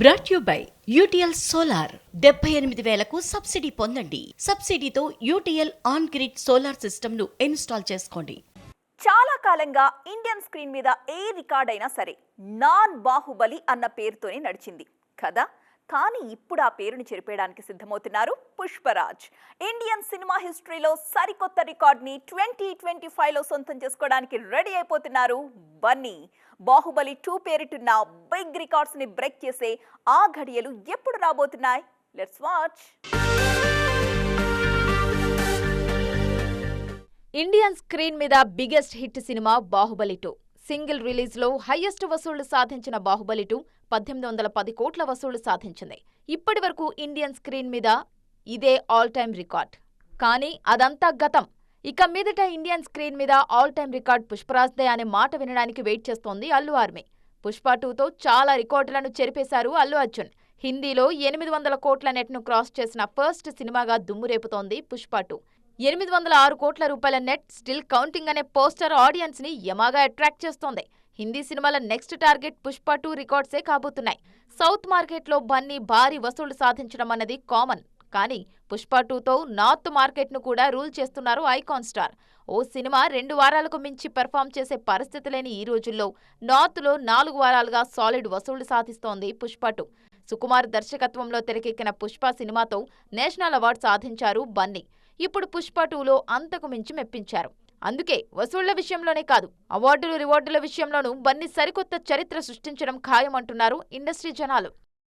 Brought you by UTL solar డెబ్బై ఎనిమిది వేలకు సబ్సిడీ పొందండి. సబ్సిడీతో యూటీఎల్ ఆన్ గ్రిడ్ సోలార్ సిస్టమ్ను ఇన్స్టాల్ చేసుకోండి. చాలా కాలంగా ఇండియన్ స్క్రీన్ మీద ఏ రికార్డ్ అయినా సరే నాన్ బాహుబలి అన్న పేరుతోనే నడిచింది. కదా? కానీ ఇప్పుడు ఆ పేరుని చెరిపేయడానికి సిద్ధమవుతున్నారు పుష్పరాజ్. ఇండియన్ సినిమా హిస్టరీలో సరికొత్త రికార్డ్ని ట్వంటీ ట్వంటీ ఫైవ్లో సొంతం చేసుకోవడానికి రెడీ అయిపోతున్నారు బన్నీ. బాహుబలి టూ పేరిటున్న బిగ్ రికార్డ్స్ని బ్రేక్ చేసే ఆ ఘడియలు ఎప్పుడు రాబోతున్నాయి? లెట్స్ వాచ్ ఇండియన్ స్క్రీన్ మీద biggest hit cinema Baahubali two. Single రిలీజ్లో highest వసూళ్ళు సాధించిన బాహుబలి టూ పద్దెనిమిది వందల పది కోట్ల వసూళ్ళు సాధించింది. ఇప్పటి వరకు ఇండియన్ స్క్రీన్ మీద ఇదే ఆల్ టైమ్ రికార్డ్. కానీ అదంతా గతం. ఇక మీదట ఇండియన్ స్క్రీన్ మీద ఆల్ టైమ్ రికార్డ్ పుష్పరాజ్దే అనే మాట వినడానికి వెయిట్ చేస్తోంది అల్లు ఆర్మీ. పుష్ప టూతో చాలా రికార్డులను చెరిపేశారు అల్లు అర్జున్. హిందీలో ఎనిమిది వందల కోట్ల నెట్ను క్రాస్ చేసిన ఫస్ట్ సినిమాగా దుమ్మురేపుతోంది పుష్ప టూ. ఎనిమిది వందల ఆరు కోట్ల రూపాయల నెట్ స్టిల్ కౌంటింగ్ అనే పోస్టర్ ఆడియన్స్ని యమాగా అట్రాక్ట్ చేస్తోంది. హిందీ సినిమాల నెక్స్ట్ టార్గెట్ పుష్ప టూ రికార్డ్సే కాబోతున్నాయి. సౌత్ మార్కెట్లో బన్నీ భారీ వసూళ్ళు సాధించడం అన్నది కామన్. కానీ పుష్ప టూతో నార్త్ మార్కెట్ను కూడా రూల్ చేస్తున్నారు ఐకాన్ స్టార్. ఓ సినిమా రెండు వారాలకు మించి పెర్ఫామ్ చేసే పరిస్థితి లేని ఈ రోజుల్లో నార్త్లో నాలుగు వారాలుగా సాలిడ్ వసూళ్ళు సాధిస్తోంది పుష్ప టూ. సుకుమార్ దర్శకత్వంలో తెరకెక్కిన పుష్ప సినిమాతో నేషనల్ అవార్డు సాధించారు బన్నీ. ఇప్పుడు పుష్ప టూలో అంతకు మించి మెప్పించారు. అందుకే వసూళ్ళ విషయంలోనే కాదు అవార్డులు రివార్డుల విషయంలోనూ బన్నీ సరికొత్త చరిత్ర సృష్టించడం ఖాయమంటున్నారు ఇండస్ట్రీ జనాలు.